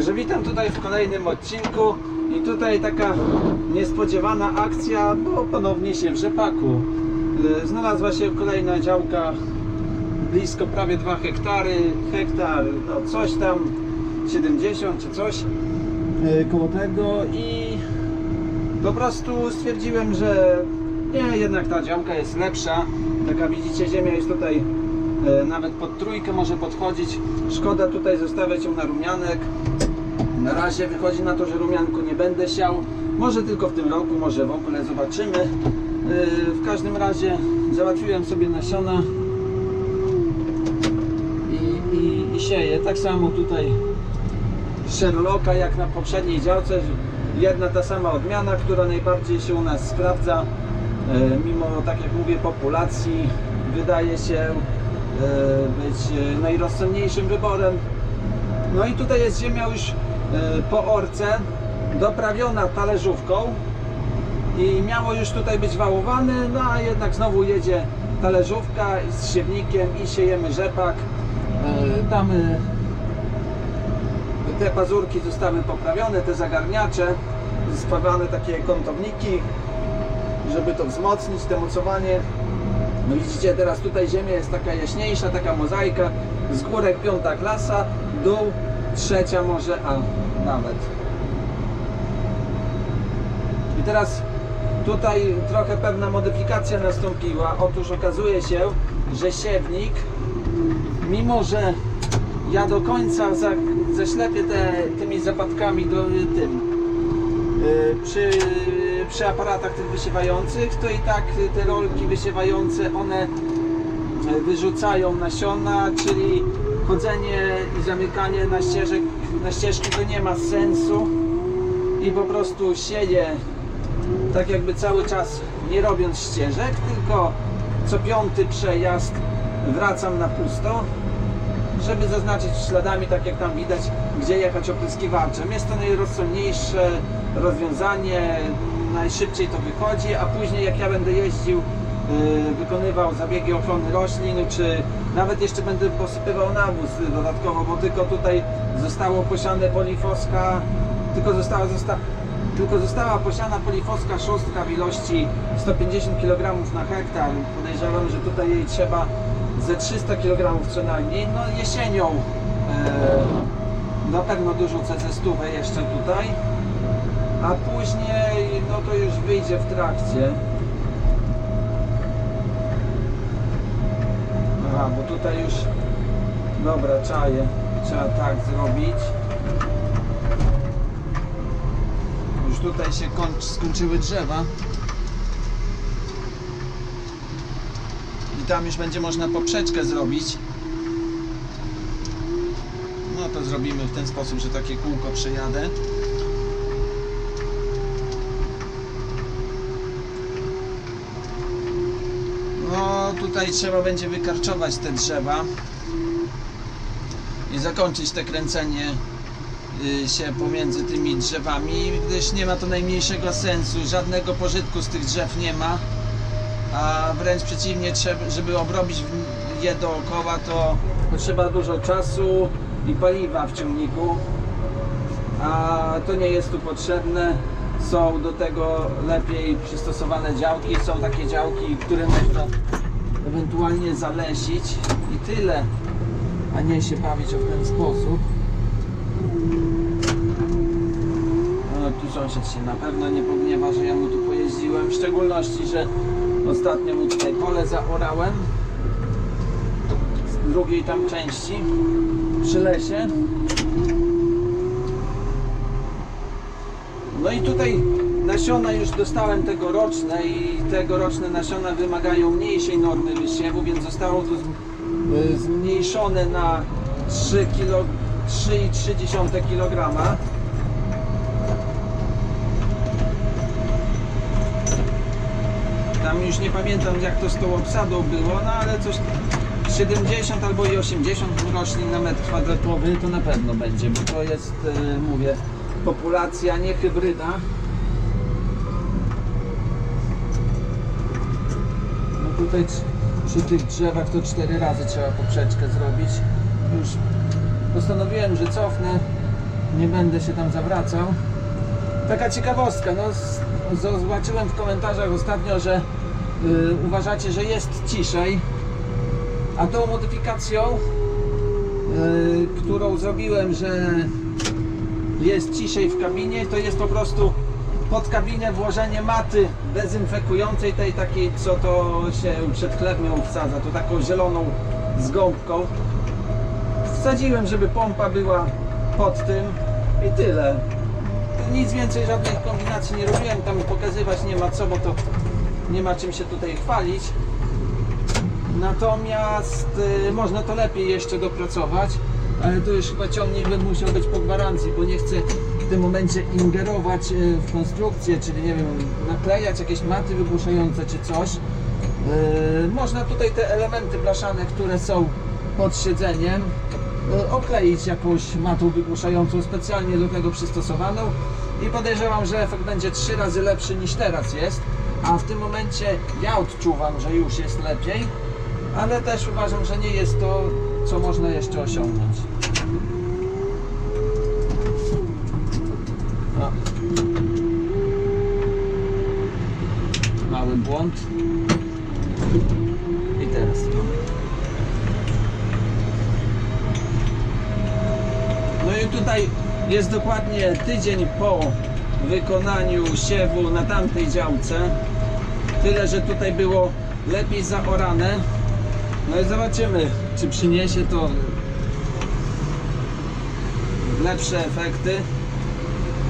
Także witam tutaj w kolejnym odcinku i tutaj taka niespodziewana akcja, bo ponownie się w rzepaku. Y, Znalazła się kolejna działka blisko prawie 2 hektary, hektar, no coś tam 70 czy coś y, koło tego i po prostu stwierdziłem, że nie, jednak ta działka jest lepsza. Taka widzicie, ziemia jest tutaj e, nawet pod trójkę może podchodzić. Szkoda tutaj zostawiać ją na rumianek. Na razie wychodzi na to, że rumianku nie będę siał. Może tylko w tym roku, może w ogóle zobaczymy. E, W każdym razie załatwiłem sobie nasiona i, i, i sieję. Tak samo tutaj Sherlocka jak na poprzedniej działce. Jedna ta sama odmiana, która najbardziej się u nas sprawdza. E, Mimo, tak jak mówię, populacji wydaje się e, być najrozsądniejszym wyborem. No i tutaj jest ziemia już po orce, doprawiona talerzówką i miało już tutaj być wałowane, no a jednak znowu jedzie talerzówka z siewnikiem i siejemy rzepak. E, Tam e, te pazurki zostały poprawione, te zagarniacze, sprawiane takie kątowniki, żeby to wzmocnić, te mocowanie. No widzicie, teraz tutaj ziemia jest taka jaśniejsza, taka mozaika, z górek piąta klasa, dół trzecia może, a nawet. I teraz tutaj trochę pewna modyfikacja nastąpiła. Otóż okazuje się, że siewnik, mimo że ja do końca za, zaślepię te, tymi zapadkami do tym y, przy, przy aparatach tych wysiewających, to i tak te rolki wysiewające one y, wyrzucają nasiona, czyli chodzenie i zamykanie na, ścieżek, na ścieżki to nie ma sensu i po prostu sieję tak jakby cały czas nie robiąc ścieżek, tylko co piąty przejazd wracam na pusto żeby zaznaczyć śladami, tak jak tam widać, gdzie jechać opryskiwaczem. Jest to najrozsądniejsze rozwiązanie, najszybciej to wychodzi, a później jak ja będę jeździł, wykonywał zabiegi ochrony roślin, czy nawet jeszcze będę posypywał nawóz dodatkowo, bo tylko tutaj zostało posiane polifoska, tylko została, zosta, tylko została posiana polifoska szóstka w ilości 150 kg na hektar. Podejrzewam, że tutaj jej trzeba ze 300 kg co najmniej. No jesienią e, na pewno dużo CC stówę jeszcze tutaj. A później no to już wyjdzie w trakcie. Aha, bo tutaj już dobra, czaję. Trzeba tak zrobić. Już tutaj się kończ, skończyły drzewa. I tam już będzie można poprzeczkę zrobić. No to zrobimy w ten sposób, że takie kółko przejadę. No tutaj trzeba będzie wykarczować te drzewa i zakończyć te kręcenie y, się pomiędzy tymi drzewami, gdyż nie ma to najmniejszego sensu, żadnego pożytku z tych drzew nie ma a wręcz przeciwnie, żeby obrobić je dookoła, to potrzeba dużo czasu i paliwa w ciągniku, a to nie jest tu potrzebne. Są do tego lepiej przystosowane działki, są takie działki, które można ewentualnie zalesić i tyle, a nie się bawić w ten sposób. No, tu sąsiad się na pewno nie pogniewa, że ja mu tu pojeździłem, w szczególności, że ostatnio mu tutaj pole zaorałem z drugiej tam części przy lesie. No i tutaj nasiona już dostałem tegoroczne i tegoroczne nasiona wymagają mniejszej normy wysiewu, więc zostało to y, zmniejszone na 3 kilo, 3,3 kg. Tam już nie pamiętam jak to z tą obsadą było, no ale coś 70 albo i 80 roślin na metr kwadratowy to na pewno będzie, bo to jest, e, mówię, populacja, nie hybryda. Tutaj przy tych drzewach to cztery razy trzeba poprzeczkę zrobić. Już postanowiłem, że cofnę nie będę się tam zawracał. Taka ciekawostka, no zobaczyłem w komentarzach ostatnio, że y, uważacie, że jest ciszej, a tą modyfikacją, y, którą zrobiłem, że jest ciszej w kabinie, to jest po prostu pod kabinę włożenie maty dezynfekującej, tej takiej, co to się przed chlebnią wsadza, to taką zieloną z gąbką. Wsadziłem, żeby pompa była pod tym i tyle. Nic więcej, żadnych kombinacji nie robiłem, tam pokazywać nie ma co, bo to nie ma czym się tutaj chwalić. Natomiast y, można to lepiej jeszcze dopracować, ale to już chyba ciągnik będę musiał być po gwarancji, bo nie chcę tym momencie ingerować y, w konstrukcję, czyli nie wiem, naklejać jakieś maty wygłuszające czy coś. Y, można tutaj te elementy blaszane, które są pod siedzeniem, y, okleić jakąś matą wygłuszającą specjalnie do tego przystosowaną i podejrzewam, że efekt będzie trzy razy lepszy niż teraz jest, a w tym momencie ja odczuwam, że już jest lepiej, ale też uważam, że nie jest to, co można jeszcze osiągnąć. Mały błąd. I teraz. No i tutaj jest dokładnie tydzień po wykonaniu siewu na tamtej działce. Tyle, że tutaj było lepiej zaorane. No i zobaczymy, czy przyniesie to lepsze efekty.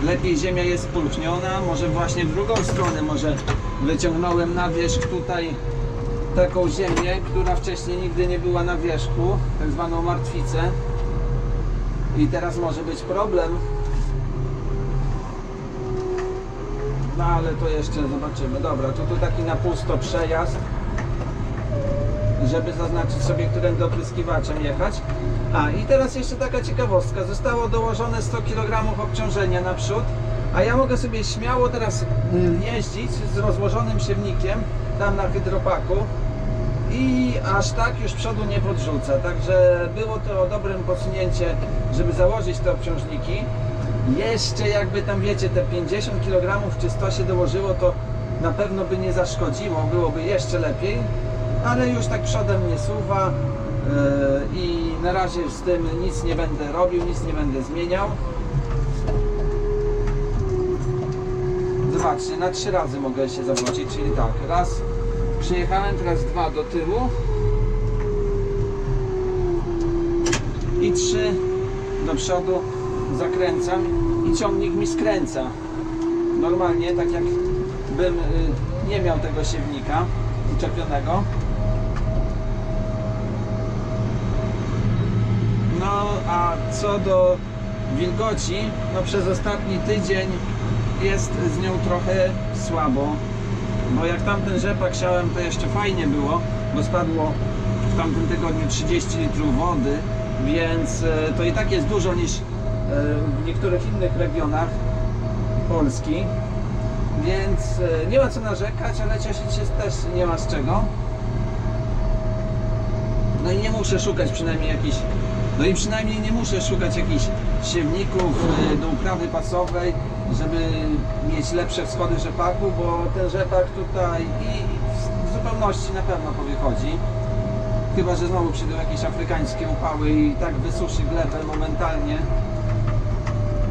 Lepiej ziemia jest spulchniona, może właśnie w drugą stronę, może wyciągnąłem na wierzch tutaj taką ziemię, która wcześniej nigdy nie była na wierzchu, tak zwaną martwicę. I teraz może być problem. No ale to jeszcze zobaczymy. Dobra, to tu taki na pusto przejazd, żeby zaznaczyć sobie, którym opryskiwaczem jechać. A i teraz jeszcze taka ciekawostka. Zostało dołożone 100 kg obciążenia naprzód, a ja mogę sobie śmiało teraz y, jeździć z rozłożonym siewnikiem tam na hydropaku i aż tak już przodu nie podrzuca. Także było to dobrym posunięcie, żeby założyć te obciążniki. Jeszcze jakby tam wiecie, te 50 kg czy 100 się dołożyło, to na pewno by nie zaszkodziło, byłoby jeszcze lepiej, ale już tak przodem nie suwa yy, i na razie z tym nic nie będę robił, nic nie będę zmieniał. Zobaczcie, na trzy razy mogę się zawrócić, czyli tak, raz przyjechałem, teraz dwa do tyłu i trzy do przodu zakręcam i ciągnik mi skręca. Normalnie, tak jak bym y, nie miał tego siewnika uczepionego. No a co do wilgoci, no przez ostatni tydzień jest z nią trochę słabo. Bo jak tamten rzepak siałem, to jeszcze fajnie było, bo spadło w tamtym tygodniu 30 litrów wody, więc e, to i tak jest dużo niż e, w niektórych innych regionach Polski. Więc e, nie ma co narzekać, ale cieszyć się też nie ma z czego. No i nie muszę szukać przynajmniej jakichś, no i przynajmniej nie muszę szukać jakichś siewników e, do uprawy pasowej, żeby mieć lepsze wschody rzepaku, bo ten rzepak tutaj i w zupełności na pewno powychodzi. Chyba, że znowu przyjdą jakieś afrykańskie upały i tak wysuszy glebę momentalnie.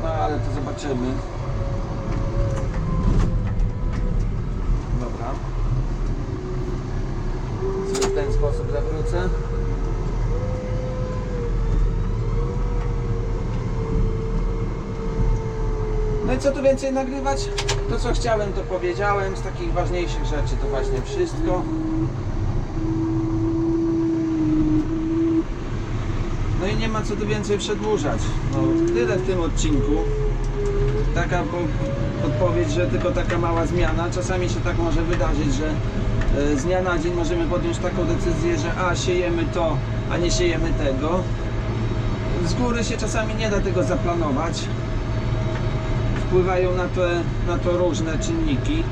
No ale to zobaczymy. Dobra. Sobie w ten sposób zawrócę. No i co tu więcej nagrywać? To co chciałem to powiedziałem, z takich ważniejszych rzeczy to właśnie wszystko. No i nie ma co tu więcej przedłużać. No, tyle w tym odcinku. Taka po- podpowiedź, że tylko taka mała zmiana. Czasami się tak może wydarzyć, że e, z dnia na dzień możemy podjąć taką decyzję, że a siejemy to, a nie siejemy tego. Z góry się czasami nie da tego zaplanować wpływają na to, na to różne czynniki.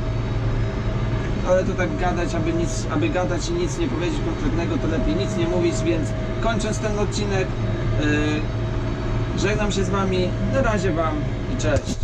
Ale to tak gadać, aby, nic, aby gadać i nic nie powiedzieć konkretnego, to lepiej nic nie mówić, więc kończąc ten odcinek, yy, Żegnam się z Wami. Na razie Wam i cześć.